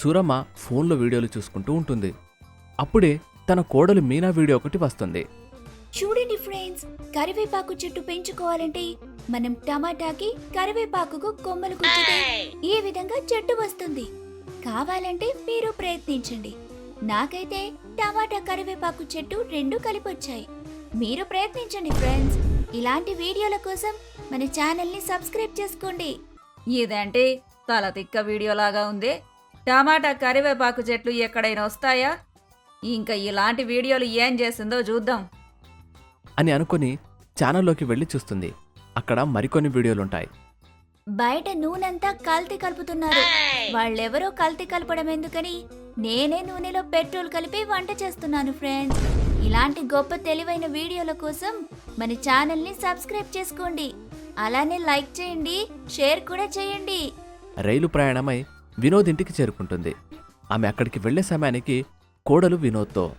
సూరమ్మ ఫోన్లో వీడియోలు చూసుకుంటూ ఉంటుంది. అప్పుడే తన కోడలు మీనా వీడియో ఒకటి వస్తుంది. చూడండి ఫ్రెండ్స్ కరివేపాకు చెట్టు పెంచుకోవాలంటే మనం టమాటాకి కరివేపాకుకు కొమ్మలు కుట్టితే ఈ విధంగా చెట్టు వస్తుంది? కావాలంటే మీరు ప్రయత్నించండి. నాకైతే టమాటా కరివేపాకు చెట్టు రెండు కలిపి వచ్చాయి మీరు ప్రయత్నించండి ఫ్రెండ్స్. ఇలాంటి వీడియోల కోసం మన ఛానల్ని సబ్స్క్రైబ్ చేసుకోండి. ఇదేంటి తల తిక్క వీడియోలాగా ఉంది. టమాటా కరివేపాకు చెట్లు ఎక్కడైనా వస్తాయా? ఇంకా ఇలాంటి వీడియోలు ఏం చేసిందో చూద్దాం. అని అనుకుని ఛానల్లోకి వెళ్ళి చూస్తుంది. అక్కడ మరికొన్ని వీడియోలుంటాయి. బయట నూనెంతా కల్తీ కలుపుతున్నారు. వాళ్ళెవరో కల్తీ కలపడం ఎందుకని నేనే నూనెలో పెట్రోల్ కలిపి వంట చేస్తున్నాను ఫ్రెండ్స్. ఇలాంటి గొప్ప తెలివైన వీడియోల కోసం మన ఛానల్ని సబ్స్క్రైబ్ చేసుకోండి. అలానే లైక్ చేయండి షేర్ కూడా చేయండి. రైలు ప్రయాణమై వినోద్ ఇంటికి చేరుకుంటుంది. ఆమె అక్కడికి వెళ్ళే సమయానికి కోడలు వినోద్తో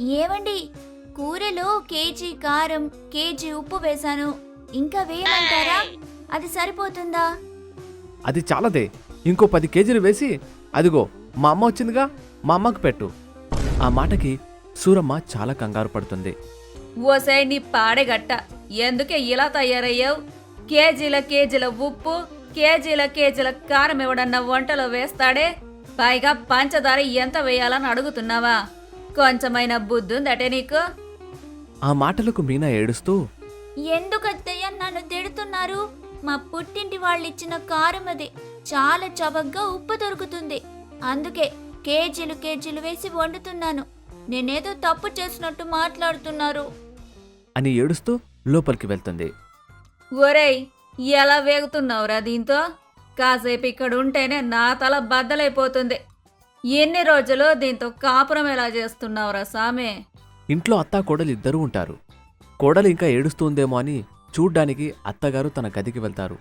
ఏవండి కూరలో కేజీ కారం కేజీ ఉప్పు వేశాను. ఇంకా వేయమంటారా? అది సరిపోతుందా? అది చాలదే. ఇంకో పది కేజీలు వేసి అదిగో మా అమ్మ వచ్చిందిగా మా అమ్మకు పెట్టు. ఆ మాటకి సూరమ్మ చాలా కంగారు పడుతుంది. ఓసే నీ పాడెగట్ట ఎందుకే ఇలా తయారయ్యావు? కేజీల కేజీల ఉప్పు కేజీల కేజీల కారం ఎవడన్నా వంటలో వేస్తాడే? పైగా పంచదార ఎంత వేయాలని అడుగుతున్నావా? కొంచెమైనా బుద్ధుందటే నీకు? ఆ మాటలకు మీనా ఏడుస్తూ ఎందుకు అత్తయ్య నన్ను తిడుతున్నారు? మా పుట్టింటి వాళ్ళు ఇచ్చిన కారం అది చాలా చవకగా ఉప్పు దొరుకుతుంది. అందుకే కేజీలు కేజీలు వేసి వండుతున్నాను. నేనేదో తప్పు చేసినట్టు మాట్లాడుతున్నారు. అని ఏడుస్తూ లోపలికి వెళ్తుంది. ఒరేయ్ ఎలా వేగుతున్నావురా దీంతో? కాసేపు ఇక్కడ ఉంటేనే నా తల బద్దలైపోతుంది. ఎన్ని రోజులు దీంతో కాపురం ఎలా చేస్తున్నావురా సామే? ఇంట్లో అత్తా కోడలు ఇద్దరూ ఉంటారు. కోడలు ఇంకా ఏడుస్తుందేమో అని చూడ్డానికి అత్తగారు తన గదికి వెళ్తారు.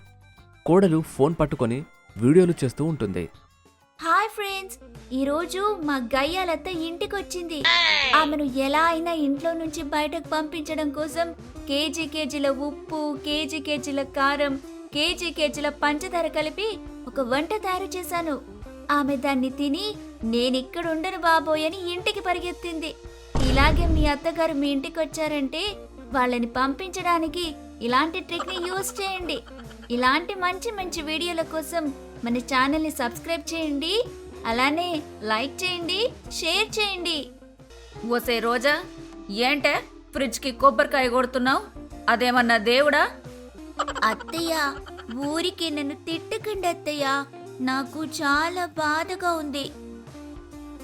కోడలు ఫోన్ పట్టుకొని వీడియోలు చేస్తూ ఉంటుంది. హాయ్ ఫ్రెండ్స్ ఈరోజు మా గయ్యాలత్త ఇంటికొచ్చింది. ఆమెను ఎలా అయినా ఇంట్లో నుంచి బయటకు పంపించడం కోసం కేజీ కేజీల ఉప్పు కేజీ కేజీల కారం కేజీ కేజీల పంచదార కలిపి ఒక వంట తయారు చేశాను. ఆమె దాన్ని తిని నేనిక్కడ ఉండను బాబోయ్ అని ఇంటికి పరిగెత్తింది. ఇలాగే మీ అత్తగారు మీ ఇంటికి వచ్చారంటే వాళ్ళని పంపించడానికి ఇలాంటి ట్రిక్ని యూజ్ చేయండి. ఇలాంటి మంచి మంచి వీడియోల కోసం మన ఛానల్ని సబ్స్క్రైబ్ చేయండి. అలానే లైక్ చేయండి షేర్ చేయండి. ఓసే రోజా ఏంటే ఫ్రిడ్జ్కి కొబ్బరికాయ కొడుతున్నావు? అదేమన్నా దేవుడా? అత్తయ్య ఊరికి నన్ను తిట్టకండి అత్తయ్య. నాకు చాలా బాధగా ఉంది.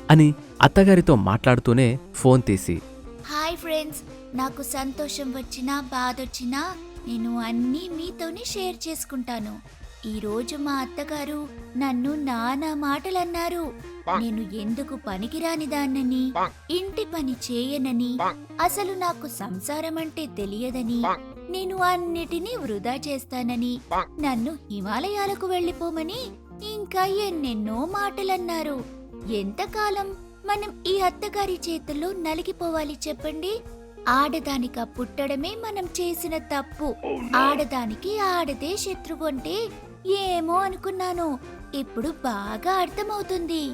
అని అత్తగారితో మాట్లాడుతూనే ఫోన్ తీసి. హాయ్ ఫ్రెండ్స్ నాకు సంతోషం వచ్చినా బాధ వచ్చినా నేను అన్నీ మీతోనే షేర్ చేసుకుంటాను. ఈ రోజు మా అత్తగారు నన్ను నానా మాటలు అన్నారు నేను ఎందుకు పనికిరాని దాన్నని ఇంటి పని చేయనని అసలు నాకు సంసారం అంటే తెలియదని నేను అన్నిటినీ వృధా చేస్తానని నన్ను హిమాలయాలకు వెళ్ళిపోమని ఇంకా ఎన్నెన్నో మాటలన్నారు. ఎంతకాలం మనం ఈ అత్తగారి చేతుల్లో నలిగిపోవాలి చెప్పండి? ఆడదానిక పుట్టడమే మనం చేసిన తప్పు. ఆడదానికి ఆడదే శత్రువు అంటే ఏమో అనుకున్నాను. ఇప్పుడు బాగా అర్థమవుతుంది.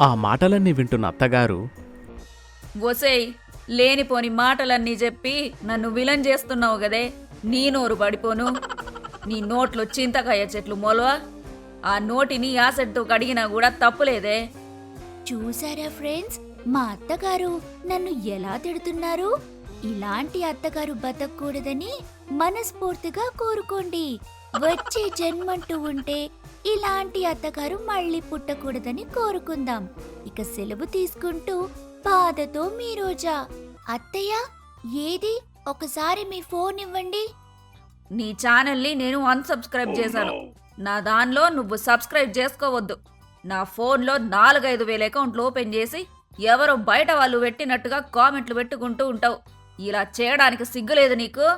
ఆ మాటలన్నీ వింటున్న అత్తగారు ఒసేయ్ లేనిపోని మాటలన్నీ చెప్పి నన్ను విలన్ చేస్తున్నావు గదే. నీ నోరు పడిపోను. నీ నోట్లో చింతకాయ చెట్లు మొలవా. ఆ నోటిని యాసెడ్తో కడిగినా కూడా తప్పులేదే. చూసారా ఫ్రెండ్స్ మా అత్తగారు నన్ను ఎలా తిడుతున్నారు? ఇలాంటి అత్తగారు బతకూడదని మనస్ఫూర్తిగా కోరుకోండి. వచ్చే జన్మంటూ ఉంటే ఇలాంటి అత్తగారు మళ్ళీ పుట్టకూడదని కోరుకుందాం. ఇక సెలవు తీసుకుంటూ బాధతో మీ రోజా. అత్తయ్య ఏది? ఒకసారి మీ ఫోన్ ఇవ్వండి. నీ ఛానల్ని నేను అన్సబ్స్క్రైబ్ చేశాను. నా దానిలో నువ్వు సబ్స్క్రైబ్ చేసుకోవద్దు. నా ఫోన్లో నాలుగైదు వేల అకౌంట్లు ఓపెన్ చేసి ఎవరో బయట వాళ్ళు పెట్టినట్టుగా కామెంట్లు పెట్టుకుంటూ ఉంటావు. ఇలా చేయడానికి సిగ్గులేదు నీకు?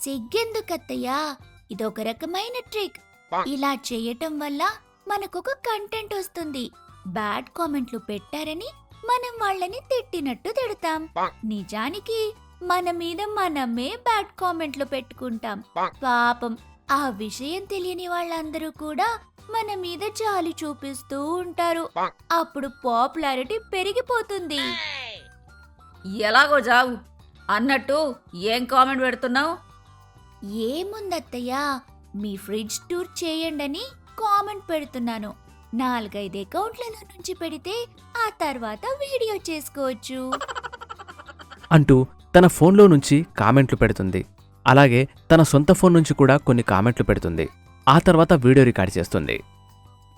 సిగ్గెందుకత్తయ్యా? ఇదొక రకమైన ట్రిక్. ఇలా చేయటం వల్ల మనకొక కంటెంట్ వస్తుంది. బ్యాడ్ కామెంట్లు పెట్టారని మనం వాళ్ళని తిట్టినట్టు తిడతాం. నిజానికి మన మీద మనమే బ్యాడ్ కామెంట్లు పెట్టుకుంటాం. పాపం ఆ విషయం తెలియని వాళ్ళందరూ కూడా మన మీద జాలి చూపిస్తూ ఉంటారు. అప్పుడు పాపులారిటీ పెరిగిపోతుంది. ఎలాగో జావు? అన్నట్టు ఏం కామెంట్ పెడుతున్నావు? ఏముందత్తయ్య? మీ ఫ్రిడ్జ్ టూర్ చేయండని కామెంట్ పెడుతున్నాను. నాలుగైదు అకౌంట్లలో నుంచి పెడితే ఆ తర్వాత వీడియో చేసుకోవచ్చు. అంటూ తన ఫోన్లో నుంచి కామెంట్లు పెడుతుంది. అలాగే తన సొంత ఫోన్ నుంచి కూడా కొన్ని కామెంట్లు పెడుతుంది. ఆ తర్వాత వీడియో రికార్డ్ చేస్తుంది.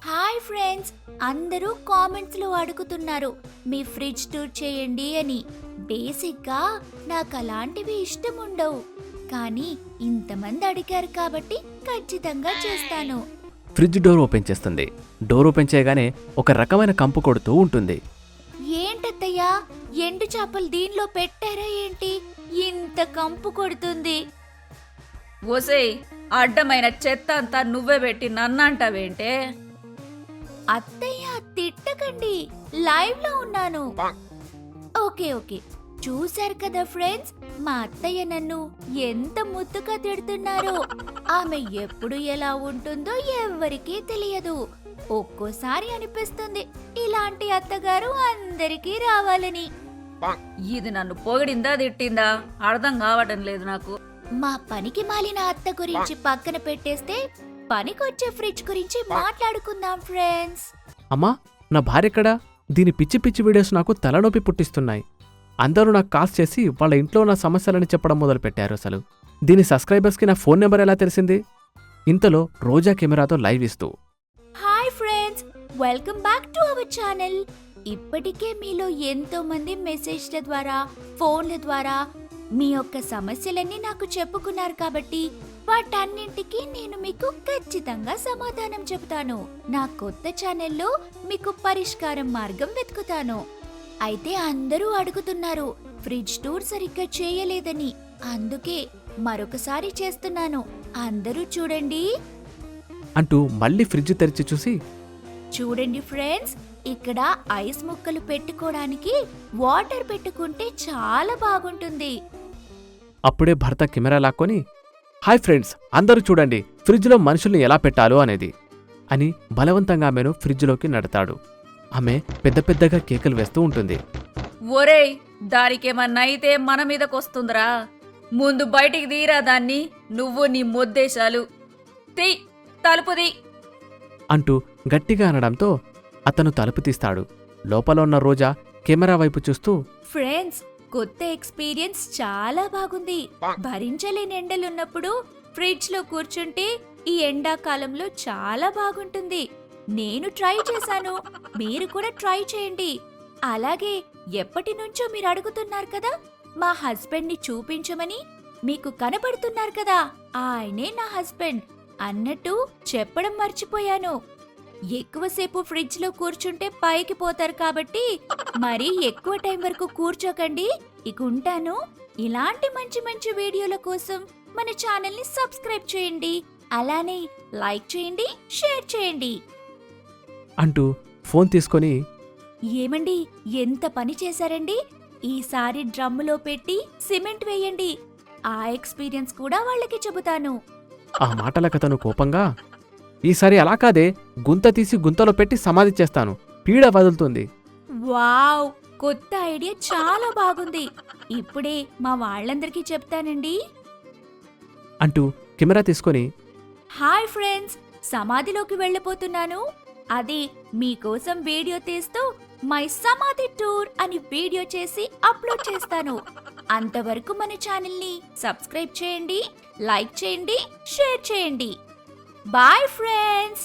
Hi friends! అందరూ కామెంట్స్లో అడుగుతున్నారు మీ ఫ్రిడ్జ్ టూర్ చేయండి అని. బేసిక్గా నాకు అలాంటివి ఇష్టం ఉండవు కానీ ఇంతమంది అడిగారు కాబట్టి ఖచ్చితంగా చేస్తాను. ఫ్రిడ్జ్ డోర్ ఓపెన్ చేస్తుంది. డోర్ ఓపెన్ చేయగానే ఒక రకమైన కంపు కొడుతూ ఉంటుంది. ఏంటత్తయ్యా? ఎండు చేపలు దీనిలో పెట్టారా ఏంటి? ఇంత కంపు కొడుతుంది. ఓసేయ్ అడ్డమైన చెత్త అంతా నువ్వే పెట్టి నన్నంటావేంటే? అత్తయ్య తిట్టకండి. లైవ్లో ఉన్నాను. Okay okay. చూశారు కదా ఫ్రెండ్స్? మా అత్తయ్య నన్ను ఎంత ముద్దుగా తిడుతున్నారో. ఆమె ఎప్పుడు ఎలా ఉంటుందో ఎవ్వరికీ తెలియదు. ఒక్కోసారి అనిపిస్తుంది ఇలాంటి అత్తగారు అందరికీ రావాలని. ఇది నన్ను పొగిడిందా తిట్టిందా? అర్థం కావటం లేదు నాకు. మా పనికి మాలిన అత్త గురించి పక్కన పెట్టేస్తే పనికొచ్చే ఫ్రిడ్జ్ గురించి మాట్లాడుకుందాం ఫ్రెండ్స్. అమ్మా నా భార్య ఎక్కడా? దీని పిచ్చి పిచ్చి వీడియోస్ నాకు తలనొప్పి పుట్టిస్తున్నాయి. అందరూ నాకు కాల్ చేసి వాళ్ళ ఇంట్లో ఉన్న సమస్యలని చెప్పడం మొదలుపెట్టారు అసలు. దీని సబ్స్క్రైబర్స్కి నా ఫోన్ నెంబర్ ఎలా తెలిసింది? ఇంతలో రోజా కెమెరాతో లైవ్ ఇస్తూ. Hi friends welcome back to our channel. ఇప్పటికే మీలో ఎంతో మంది మెసేజ్ల ద్వారా ఫోన్ల ద్వారా మీ యొక్క సమస్యలన్నీ నాకు చెప్పుకున్నారు కాబట్టి వాటన్నింటికి నేను మీకు ఖచ్చితంగా సమాధానం చెబుతాను. నా కొత్త ఛానల్లో మీకు పరిష్కారం మార్గం వెతుకుతాను. అయితే అందరూ అడుగుతున్నారు ఫ్రిడ్జ్ టూర్ సరిగ్గా చేయలేదని. అందుకే మరొకసారి చేస్తున్నాను. అందరూ చూడండి. అంటూ మళ్ళీ ఫ్రిడ్జ్ తెరిచి చూసి చూడండి ఫ్రెండ్స్ ఇక్కడ ఐస్ ముక్కలు పెట్టుకోవడానికి వాటర్ పెట్టుకుంటే చాలా బాగుంటుంది. అప్పుడే భర్త కెమెరా లాక్కొని హాయ్ ఫ్రెండ్స్ అందరూ చూడండి ఫ్రిడ్జ్లో మనుషుల్ని ఎలా పెట్టాలో అనేది అని బలవంతంగా ఆమెను ఫ్రిడ్జ్లోకి నడతాడు. ఆమె పెద్ద పెద్దగా కేకలు వేస్తూ ఉంటుంది. ఒరేయ్ దానికేమన్నా అయితే మన మీదకొస్తుందిరా. ముందు బయటికి తీరా దాన్ని నువ్వు నీ ముద్దేశాలు. తీ తలుపుది అంటూ గట్టిగా అనడంతో అతను తలుపు తీస్తాడు. లోపల ఉన్న రోజా కెమెరా వైపు చూస్తూ ఫ్రెండ్స్ కొత్త ఎక్స్పీరియన్స్ చాలా బాగుంది. భరించలేని ఎండలున్నప్పుడు ఫ్రిడ్జ్లో కూర్చుంటే ఈ ఎండాకాలంలో చాలా బాగుంటుంది. నేను ట్రై చేశాను. మీరు కూడా ట్రై చేయండి. అలాగే ఎప్పటి నుంచో మీరు అడుగుతున్నారు కదా మా హస్బెండ్ని చూపించమని మీకు కనపడుతున్నారు కదా ఆయనే నా హస్బెండ్ అన్నట్టు చెప్పడం మర్చిపోయాను. ఎక్కువసేపు ఫ్రిడ్జ్లో కూర్చుంటే పైకి పోతారు కాబట్టి మరీ ఎక్కువ టైం వరకు కూర్చోకండి. ఇక ఉంటాను. ఇలాంటి మంచి మంచి వీడియోల కోసం మన ఛానల్ని సబ్స్క్రైబ్ చేయండి. అలానే లైక్ చేయండి షేర్ చేయండి. అంటూ ఫోన్ తీసుకొని ఏమండి ఎంత పని చేశారండి? ఈసారి డ్రమ్ములో పెట్టి సిమెంట్ వేయండి. ఆ ఎక్స్పీరియన్స్ కూడా వాళ్ళకి చెబుతాను. ఆ మాటలకతను కోపంగా ఈసారి అలా కాదే గుంత తీసి గుంతలో పెట్టి సమాధి చేస్తాను. పీడ వదులుతుంది. వావ్ కొత్త ఐడియా చాలా బాగుంది. ఇప్పుడే మా వాళ్ళందరికీ చెప్తానండి. అంటూ కెమెరా తీసుకొని హాయ్ ఫ్రెండ్స్ సమాధిలోకి వెళ్ళిపోతున్నాను. అది మీకోసం వీడియో తీస్తూ మై సమాధి టూర్ అని వీడియో చేసి అప్లోడ్ చేస్తాను. అంతవరకు మన ఛానల్ని సబ్స్క్రైబ్ చేయండి లైక్ చేయండి షేర్ చేయండి. Bye friends!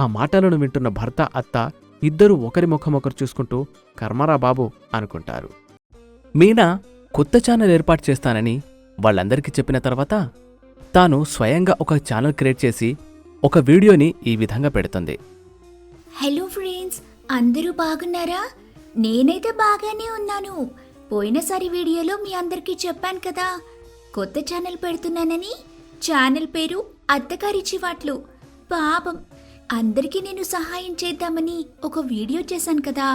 ఆ మాటలను వింటున్న భర్త అత్త ఇద్దరూ ఒకరి ముఖం ఒకరు చూసుకుంటూ కర్మరా బాబు అనుకుంటారు. మీనా కొత్త ఛానల్ ఏర్పాటు చేస్తానని వాళ్ళందరికీ చెప్పిన తర్వాత తాను స్వయంగా ఒక ఛానల్ క్రియేట్ చేసి ఒక వీడియోని ఈ విధంగా పెడుతుంది. హలో ఫ్రెండ్స్ అందరూ బాగున్నారా? నేనైతే బాగానే ఉన్నాను. పోయినసారి వీడియోలో మీ అందరికీ చెప్పాను కదా కొత్త ఛానల్ పెడుతున్నానని? ఛానల్ పేరు అత్తగారి చివాట్లు. పాపం అందరికీ నేను సహాయం చేద్దామని ఒక వీడియో చేశాను కదా.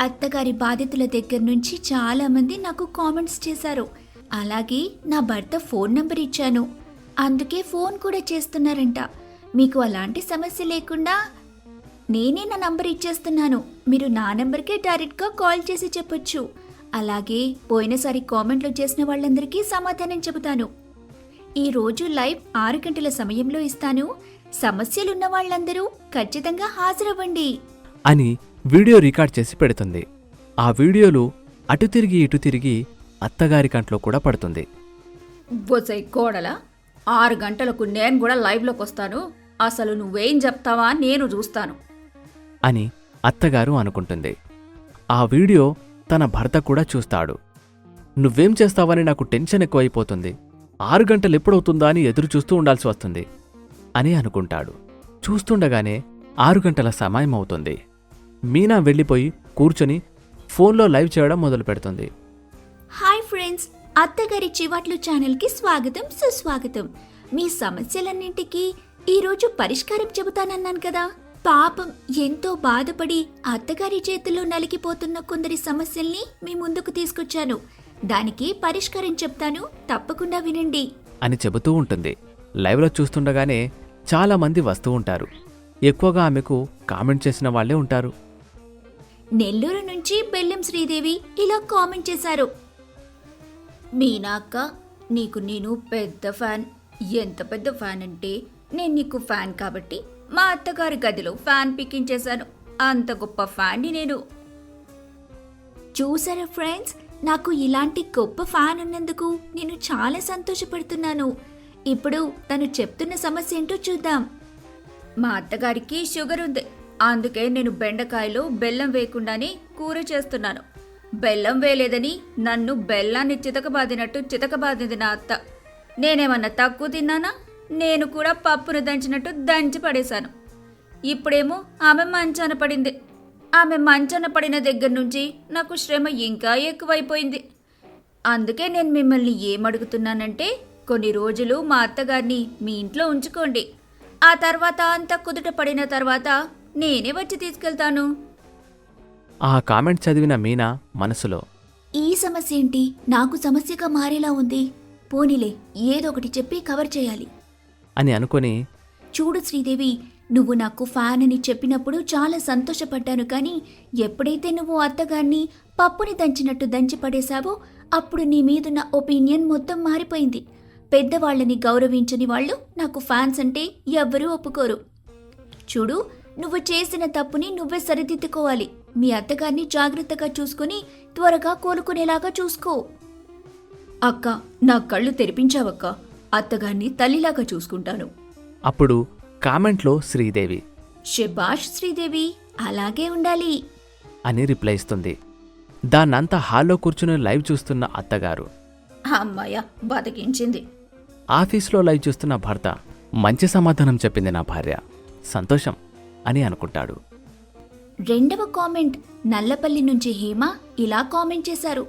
అత్తగారి బాధితుల దగ్గర నుంచి చాలామంది నాకు కామెంట్స్ చేశారు. అలాగే నా భర్త ఫోన్ నంబర్ ఇచ్చాను. అందుకే ఫోన్ కూడా చేస్తున్నారంట. మీకు అలాంటి సమస్య లేకుండా నేనే నా నంబర్ ఇచ్చేస్తున్నాను. మీరు నా నంబర్కే డైరెక్ట్గా కాల్ చేసి చెప్పొచ్చు. అలాగే పోయినసారి కామెంట్లు చేసిన వాళ్ళందరికీ సమాధానం చెబుతాను. ఈ రోజు లైవ్ ఆరు గంటల సమయంలో ఇస్తాను. సమస్యలున్న వాళ్ళందరూ ఖచ్చితంగా హాజరవ్వండి. అని వీడియో రికార్డ్ చేసి పెడుతుంది. ఆ వీడియోలు అటు తిరిగి ఇటు తిరిగి అత్తగారి కంట్లో కూడా పడుతుంది. బొసై కోడలా ఆరు గంటలకు నేను కూడా లైవ్లోకి వస్తాను అసలు నువ్వేం చెప్తావా నేను చూస్తాను. అని అత్తగారు అనుకుంటుంది. ఆ వీడియో తన భర్త కూడా చూస్తాడు. నువ్వేం చేస్తావని నాకు టెన్షన్ ఎక్కువైపోతుంది. ఆరు గంటలు ఎప్పుడవుతుందా అని ఎదురు చూస్తూ ఉండాల్సి వస్తుంది అని అనుకుంటాడు. చూస్తుండగానే ఆరు గంటల సమయం అవుతుంది. మీనా వెళ్ళిపోయి కూర్చొని ఫోన్లో లైవ్ చేయడం మొదలు పెడుతుంది. హాయ్ ఫ్రెండ్స్ అత్తగారి చివాట్లు ఛానల్కి స్వాగతం సుస్వాగతం. మీ సమస్యలన్నింటికీ ఈరోజు పరిష్కారం చెబుతానన్నాను కదా. పాపం ఎంతో బాధపడి అత్తగారి చేతుల్లో నలిగిపోతున్న కొందరి సమస్యల్ని మీ ముందుకు తీసుకొచ్చాను. దానికి పరిష్కారం చెప్తాను. తప్పకుండా వినండి. అని చెబుతూ ఉంటుంది. లైవ్లో చూస్తుండగానే చాలా మంది వస్తూ ఉంటారు. ఎక్కువగా ఆమెకు కామెంట్ చేసిన వాళ్ళే ఉంటారు. నెల్లూరు నుంచి బెల్లం శ్రీదేవి ఇలా కామెంట్ చేశారు. మీనాక్క నీకు నేను పెద్ద ఫ్యాన్. ఎంత పెద్ద ఫ్యాన్ అంటే నేను నీకు ఫ్యాన్ కాబట్టి మా అత్తగారి గదిలో ఫ్యాన్ పిక్కించేశాను. అంత గొప్ప ఫ్యాన్ని నేను. చూసారా ఫ్రెండ్స్? నాకు ఇలాంటి గొప్ప ఫ్యాన్ ఉన్నందుకు నేను చాలా సంతోషపడుతున్నాను. ఇప్పుడు తను చెప్తున్న సమస్య ఏంటో చూద్దాం. మా అత్తగారికి షుగర్ ఉంది. అందుకే నేను బెండకాయలో బెల్లం వేయకుండానే కూర చేస్తున్నాను. బెల్లం వేయలేదని నన్ను బెల్లాన్ని చితకబాదినట్టు చితకబాదింది నా అత్త. నేనేమన్నా తక్కువ తిన్నానా? నేను కూడా పప్పును దంచినట్టు దంచి పడేశాను. ఇప్పుడేమో ఆమె మంచాన పడింది. ఆమె మంచాన పడిన దగ్గర నుంచి నాకు శ్రమ ఇంకా ఎక్కువైపోయింది. అందుకే నేను మిమ్మల్ని ఏమడుగుతున్నానంటే కొన్ని రోజులు మా అత్తగారిని మీ ఇంట్లో ఉంచుకోండి. ఆ తర్వాత అంతా కుదుట పడిన తర్వాత నేనే వచ్చి తీసుకెళ్తాను. ఆ కామెంట్ చదివిన మీనా మనసులో ఈ సమస్య ఏంటి? నాకు సమస్యగా మారేలా ఉంది. పోనీలే ఏదో ఒకటి చెప్పి కవర్ చేయాలి. అని అనుకుని చూడు శ్రీదేవి నువ్వు నాకు ఫ్యాన్ అని చెప్పినప్పుడు చాలా సంతోషపడ్డాను కానీ ఎప్పుడైతే నువ్వు అత్తగారిని పప్పుని దంచినట్టు దంచి పడేశావో అప్పుడు నీ మీదున్న ఒపీనియన్ మొత్తం మారిపోయింది. పెద్దవాళ్ళని గౌరవించని వాళ్ళు నాకు ఫ్యాన్స్ అంటే ఎవ్వరూ ఒప్పుకోరు. చూడు నువ్వు చేసిన తప్పుని నువ్వే సరిదిద్దుకోవాలి. మీ అత్తగారిని జాగ్రత్తగా చూసుకుని త్వరగా కోలుకునేలాగా చూసుకో. అక్క నా కళ్ళు తెరిపించావక్క. అత్తగారిని తల్లిలాగా చూసుకుంటాను. అప్పుడు కామెంట్లో శ్రీదేవి శబాష్ శ్రీదేవి అలాగే ఉండాలి. అని రిప్లై ఇస్తుంది. దాన్నంతా హాల్లో కూర్చుని లైవ్ చూస్తున్న అత్తగారు. అమ్మాయ బతికించింది. ఆఫీస్లో లైవ్ చూస్తున్న భర్త మంచి సమాధానం చెప్పింది నా భార్య సంతోషం అని అనుకుంటాడు. రెండవ కామెంట్ నల్లపల్లి నుంచి హేమ ఇలా కామెంట్ చేశారు.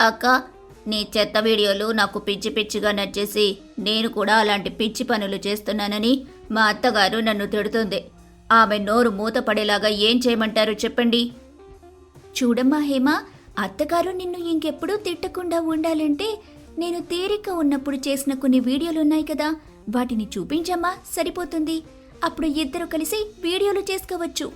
అక్క నీ చెత్త వీడియోలు నాకు పిచ్చి పిచ్చిగా నచ్చేసి నేను కూడా అలాంటి పిచ్చి పనులు చేస్తున్నానని మా అత్తగారు నన్ను తిడుతుంది. ఆమె నోరు మూతపడేలాగా ఏం చేయమంటారు చెప్పండి. చూడమ్మా హేమ అత్తగారు నిన్ను ఇంకెప్పుడూ తిట్టకుండా ఉండాలంటే నేను తేలిక ఉన్నప్పుడు చేసిన కొన్ని వీడియోలు ఉన్నాయి కదా వాటిని చూపించమ్మా సరిపోతుంది. అప్పుడు ఇద్దరు కలిసి వీడియోలు చేసుకోవచ్చు.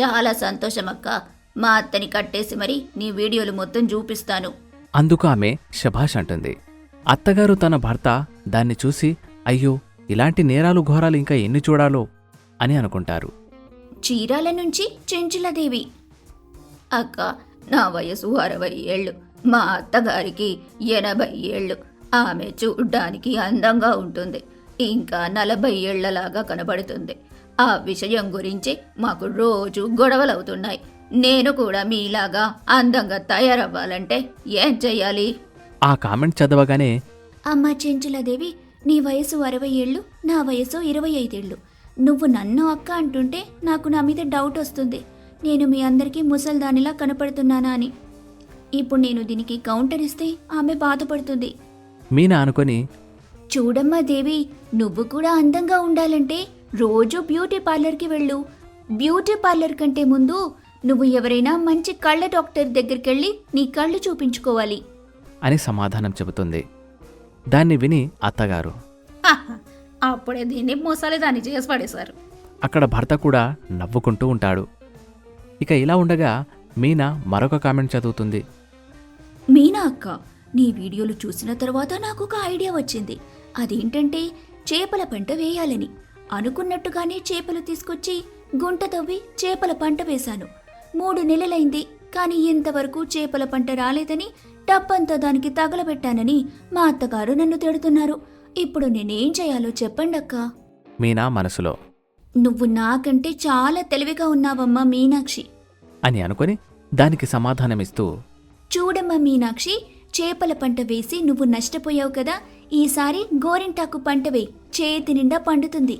చాలా సంతోషం అక్క మా అత్తని కట్టేసి మరి నీ వీడియోలు మొత్తం చూపిస్తాను. అందుకు ఆమె శభాష్ అంటుంది. అత్తగారు తన భర్త దాన్ని చూసి అయ్యో ఇలాంటి నేరాలు ఘోరాలు ఇంకా ఎన్ని చూడాలో? అని అనుకుంటారు. చీరాల నుంచి చెంచులదేవి. అక్క నా వయసు అరవై ఏళ్ళు. మా అత్తగారికి ఎనభై ఏళ్ళు. ఆమె చూడ్డానికి అందంగా ఉంటుంది. ఇంకా నలభై ఏళ్ళలాగా కనబడుతుంది. ఆ విషయం గురించి మాకు రోజు గొడవలవుతున్నాయి. నేను కూడా మీలాగా అందంగా తయారవ్వాలంటే ఏం చెయ్యాలి? ఆ కామెంట్ చదవగానే అమ్మ చెంచులదేవి నీ వయసు అరవై ఏళ్ళు నా వయసు ఇరవై ఐదేళ్ళు. నువ్వు నన్ను అక్క అంటుంటే నాకు నా మీద డౌట్ వస్తుంది. నేను మీ అందరికీ ముసల్దానిలా కనపడుతున్నానా అని. ఇప్పుడు నేను దీనికి కౌంటర్ ఇస్తే ఆమె బాధపడుతుంది. మీనా అనుకొని చూడమ్మా దేవి నువ్వు కూడా అందంగా ఉండాలంటే రోజు బ్యూటీ పార్లర్కి వెళ్ళు. బ్యూటీ పార్లర్ కంటే ముందు నువ్వు ఎవరైనా మంచి కళ్ళ డాక్టర్ దగ్గరికి వెళ్ళి నీ కళ్ళు చూపించుకోవాలి. అని సమాధానం చెబుతుంది. దాన్ని విని అత్తగారు. అప్పుడే దీన్ని మొసలి దాన్ని చేసి పడేశారు. అక్కడ భర్త కూడా నవ్వుకుంటూ ఉంటాడు. ఇక ఇలా ఉండగా మీనా మరొక కామెంట్ చదువుతుంది. మీనా అక్క నీ వీడియోలు చూసిన తర్వాత నాకు ఒక ఐడియా వచ్చింది. అదేంటంటే చేపల పంట వేయాలని. అనుకున్నట్టుగానే చేపలు తీసుకొచ్చి గుంట తవ్వి చేపల పంట వేశాను. మూడు నెలలైంది. కానీ ఇంతవరకు చేపల పంట రాలేదని డబ్బంతా దానికి తగలబెట్టానని మా అత్తగారు నన్ను తిడుతున్నారు. ఇప్పుడు నేనేం చేయాలో చెప్పండక్క. మీనా మనసులో. నువ్వు నాకంటే చాలా తెలివిగా ఉన్నావమ్మా మీనాక్షి. అని అనుకొని దానికి సమాధానమిస్తూ చూడమ్మా మీనాక్షి చేపల పంట వేసి నువ్వు నష్టపోయావు కదా ఈసారి గోరింటాకు పంట వేయి. చేతి నిండా పండుతుంది.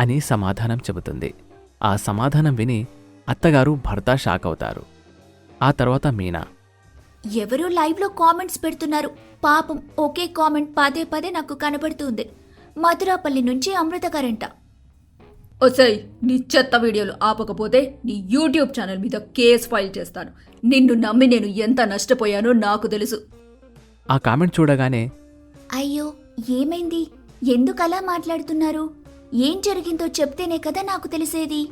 అని సమాధానం చెబుతుంది. ఆ సమాధానం విని అత్తగారు భర్త షాక్ అవుతారు ఆ తర్వాత మీనా. ఎవరో లైవ్లో కామెంట్స్ పెడుతున్నారు. పాపం ఒకే కామెంట్ పదే పదే నాకు కనబడుతుంది. మధురాపల్లి నుంచి అమృత గారంట. ఒసై నీ చెత్త వీడియోలు ఆపకపోతే నీ యూట్యూబ్ ఛానల్ మీద కేసు ఫైల్ చేస్తాను. నిన్ను నమ్మి నేను ఎంత నష్టపోయానో నాకు తెలుసు. ఆ కామెంట్ చూడగానే అయ్యో ఏమైంది? ఎందుకలా మాట్లాడుతున్నారు? ఏం జరిగిందో చెప్తేనే కదా నాకు తెలిసేది.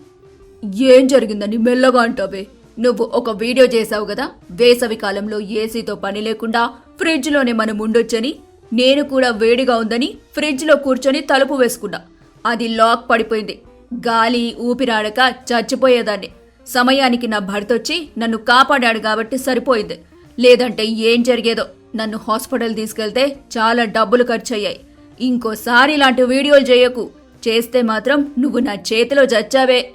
ఏం జరిగిందని మెల్లగా అంటావే. నువ్వు ఒక వీడియో చేశావు కదా? వేసవి కాలంలో ఏసీతో పని లేకుండా ఫ్రిడ్జ్లోనే మనం ఉండొచ్చని? నేను కూడా వేడిగా ఉందని ఫ్రిడ్జ్లో కూర్చొని తలుపు వేసుకున్నా. అది లాక్ పడిపోయింది. గాలి ఊపిరాడక చచ్చిపోయేదాన్ని. సమయానికి నా భర్త వచ్చి నన్ను కాపాడాడు కాబట్టి సరిపోయింది. లేదంటే ఏం జరిగేదో? నన్ను హాస్పిటల్ తీసుకెళ్తే చాలా డబ్బులు ఖర్చయ్యాయి. ఇంకోసారి ఇలాంటి వీడియోలు చేయకు. చేస్తే మాత్రం నువ్వు నా చేతిలో చచ్చావే.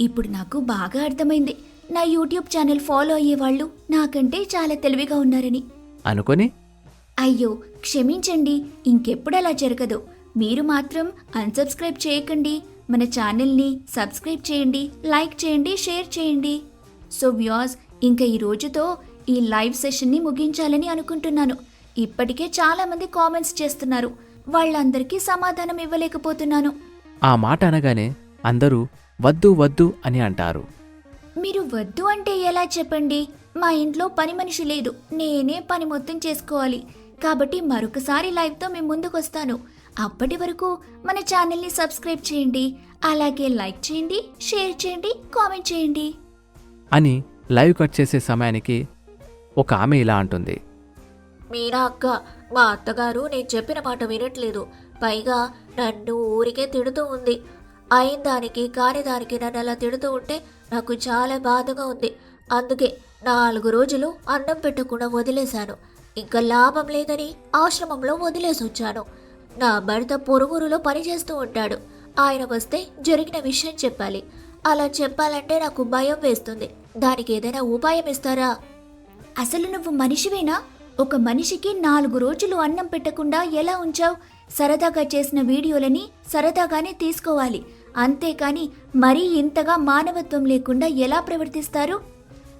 ఇప్పుడు నాకు బాగా అర్థమైంది. నా యూట్యూబ్ ఛానల్ ఫాలో అయ్యేవాళ్ళు నాకంటే చాలా తెలివిగా ఉన్నారని. అనుకొని? అయ్యో క్షమించండి. ఇంకెప్పుడు అలా జరగదు. మీరు మాత్రం అన్సబ్స్క్రైబ్ చేయకండి. మన ఛానల్ని సబ్స్క్రైబ్ చేయండి లైక్ చేయండి షేర్ చేయండి. సో వ్యూస్ ఇంకా ఈ రోజుతో ఈ లైవ్ సెషన్ని ముగించాలని అనుకుంటున్నాను. ఇప్పటికే చాలామంది కామెంట్స్ చేస్తున్నారు. వాళ్ళందరికీ సమాధానం ఇవ్వలేకపోతున్నాను. ఆ మాట అనగానే అందరూ వద్దు వద్దు అని అంటారు. మీరు వద్దు అంటే ఎలా చెప్పండి? మా ఇంట్లో పని మనిషి లేదు. నేనే పని మొత్తం చేసుకోవాలి. కాబట్టి మరొకసారి లైవ్తో మేము ముందుకు వస్తాను అప్పటి వరకు మన ఛానల్ని సబ్స్క్రైబ్ చేయండి. అలాగే లైక్ చేయండి షేర్ చేయండి కామెంట్ చేయండి. అని లైవ్ కట్ చేసే సమయానికి ఒక ఆమె ఇలా అంటుంది. మీరా అక్క మా అత్తగారు నేను చెప్పిన మాట వినట్లేదు. పైగా నన్ను ఊరికే తిడుతూ ఉంది. అయిన దానికి కాని దానికి నన్ను అలా తిడుతూ ఉంటే నాకు చాలా బాధగా ఉంది. అందుకే నాలుగు రోజులు అన్నం పెట్టకుండా వదిలేశాను. ఇంకా లాభం లేదని ఆశ్రమంలో వదిలేసి వచ్చాను. నా భర్త పొరుగురులో పనిచేస్తూ ఉంటాడు. ఆయన వస్తే జరిగిన విషయం చెప్పాలి. అలా చెప్పాలంటే నాకు భయం వేస్తుంది. దానికి ఏదైనా ఉపాయం ఇస్తారా? అసలు నువ్వు మనిషివేనా? ఒక మనిషికి నాలుగు రోజులు అన్నం పెట్టకుండా ఎలా ఉంచావు? సరదాగా చేసిన వీడియోలని సరదాగానే తీసుకోవాలి. అంతేకాని మరీ ఇంతగా మానవత్వం లేకుండా ఎలా ప్రవర్తిస్తారు?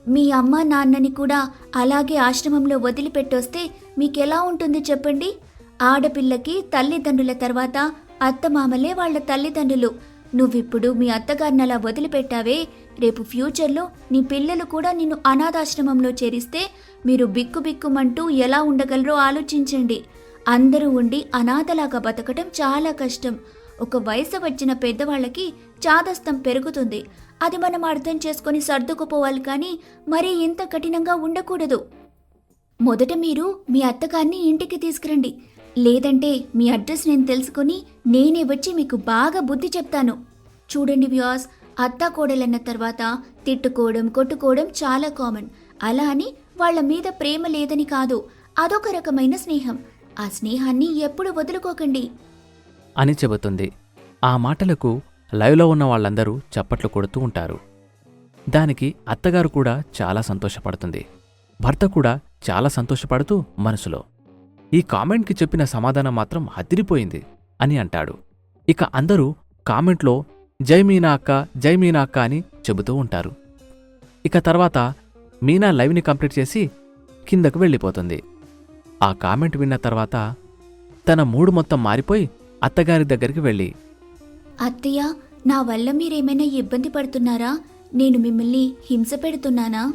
మీ అమ్మ నాన్నని కూడా అలాగే ఆశ్రమంలో వదిలిపెట్టొస్తే మీకెలా ఉంటుంది చెప్పండి? ఆడపిల్లకి తల్లిదండ్రుల తర్వాత అత్తమామలే వాళ్ళ తల్లిదండ్రులు. నువ్విప్పుడు మీ అత్తగారిని అలా వదిలిపెట్టావే? రేపు ఫ్యూచర్లో నీ పిల్లలు కూడా నిన్ను అనాథాశ్రమంలో చేరిస్తే మీరు బిక్కుబిక్కుమంటూ ఎలా ఉండగలరో ఆలోచించండి. అందరూ ఉండి అనాథలాగా బతకటం చాలా కష్టం. ఒక వయసు వచ్చిన పెద్దవాళ్ళకి చాదస్తం పెరుగుతుంది. అది మనం అర్థం చేసుకొని సర్దుకుపోవాలి కానీ మరీ ఇంత కఠినంగా ఉండకూడదు. మొదట మీరు మీ అత్తగారిని ఇంటికి తీసుకురండి. లేదంటే మీ అడ్రస్ నేను తెలుసుకొని నేనే వచ్చి మీకు బాగా బుద్ధి చెప్తాను. చూడండి వ్యాస్ అత్త కోడలన్న తర్వాత తిట్టుకోవడం కొట్టుకోవడం చాలా కామన్. అలా అని వాళ్ళ మీద ప్రేమ లేదని కాదు అదొక రకమైన స్నేహం. ఆ స్నేహాన్ని ఎప్పుడు వదులుకోకండి. అని చెబుతుంది. ఆ మాటలకు లైవ్లో ఉన్న వాళ్ళందరూ చప్పట్లు కొడుతూ ఉంటారు. దానికి అత్తగారు కూడా చాలా సంతోషపడుతుంది. భర్త కూడా చాలా సంతోషపడుతూ మనసులో ఈ కామెంట్కి చెప్పిన సమాధానం మాత్రం అదిరిపోయింది అని అంటాడు. ఇక అందరూ కామెంట్లో జై మీనా అక్క జై మీనా అక్క అని చెబుతూ ఉంటారు. ఇక తర్వాత మీనా లైవ్ని కంప్లీట్ చేసి కిందకు వెళ్ళిపోతుంది. ఆ కామెంట్ విన్న తర్వాత తన మూడు మొత్తం మారిపోయి అత్తగారి దగ్గరికి వెళ్ళి అత్తయ్య నా వల్ల మీరేమైనా ఇబ్బంది పడుతున్నారా? నేను మిమ్మల్ని హింస పెడుతున్నానా?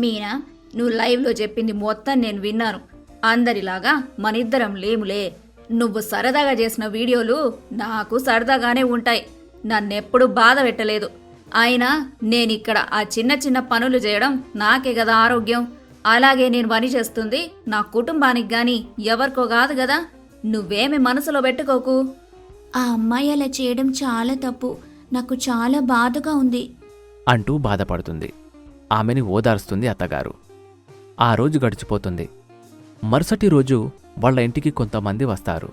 మీనా నువ్వు లైవ్లో చెప్పింది మొత్తం నేను విన్నాను. అందరిలాగా మనిద్దరం లేములే. నువ్వు సరదాగా చేసిన వీడియోలు నాకు సరదాగానే ఉంటాయి. నన్నెప్పుడు బాధ పెట్టలేదు. అయినా నేనిక్కడ ఆ చిన్న చిన్న పనులు చేయడం నాకే కదా ఆరోగ్యం. అలాగే నేను పని చేస్తుంది నా కుటుంబానికి గాని ఎవరికో కాదు కదా. నువ్వేమి మనసులో పెట్టుకోకు. ఆ అమ్మాయి అలా చేయడం చాలా తప్పు. నాకు చాలా బాధగా ఉంది. అంటూ బాధపడుతుంది. ఆమెని ఓదారుస్తుంది అత్తగారు. ఆ రోజు గడిచిపోతుంది. మరుసటి రోజు వాళ్ళ ఇంటికి కొంతమంది వస్తారు.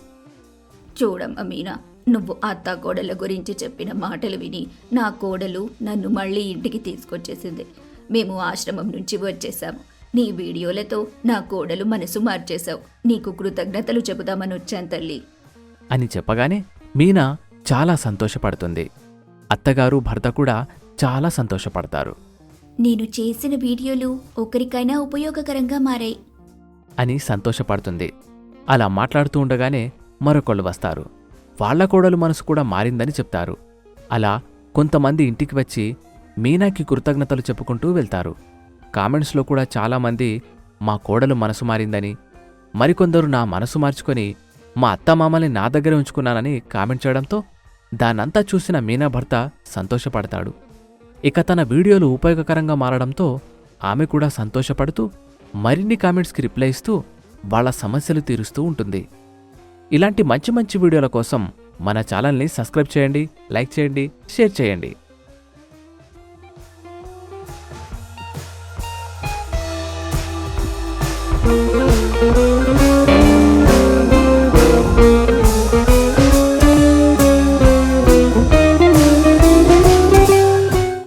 చూడమ్మ మీనా నువ్వు అత్త కోడల గురించి చెప్పిన మాటలు విని నా కోడలు నన్ను మళ్ళీ ఇంటికి తీసుకొచ్చేసింది. మేము ఆశ్రమం నుంచి వచ్చేసాము. నీ వీడియోలతో నా కోడలు మనసు మార్చేశావు. నీకు కృతజ్ఞతలు చెబుదామని వచ్చాను తల్లి. అని చెప్పగానే మీనా చాలా సంతోషపడుతుంది. అత్తగారు భర్త కూడా చాలా సంతోషపడతారు. నేను చేసిన వీడియోలు ఒకరికైనా ఉపయోగకరంగా మారాయి. అని సంతోషపడుతుంది. అలా మాట్లాడుతూ ఉండగానే మరొకళ్ళు వస్తారు. వాళ్ళ కోడలు మనసు కూడా మారిందని చెప్తారు. అలా కొంతమంది ఇంటికి వచ్చి మీనాకి కృతజ్ఞతలు చెప్పుకుంటూ వెళ్తారు. కామెంట్స్లో కూడా చాలామంది మా కోడలు మనసు మారిందని మరికొందరు నా మనసు మార్చుకొని మా అత్తమామల్ని నా దగ్గర ఉంచుకున్నానని కామెంట్ చేయడంతో దానంతా చూసిన మీనా భర్త సంతోషపడతాడు. ఇక తన వీడియోలు ఉపయోగకరంగా మారడంతో ఆమె కూడా సంతోషపడుతూ మరిన్ని కామెంట్స్కి రిప్లై ఇస్తూ వాళ్ళ సమస్యలు తీరుస్తూ ఉంటుంది. ఇలాంటి మంచి మంచి వీడియోల కోసం మన ఛానల్ని సబ్స్క్రైబ్ చేయండి లైక్ చేయండి షేర్ చేయండి. ఆ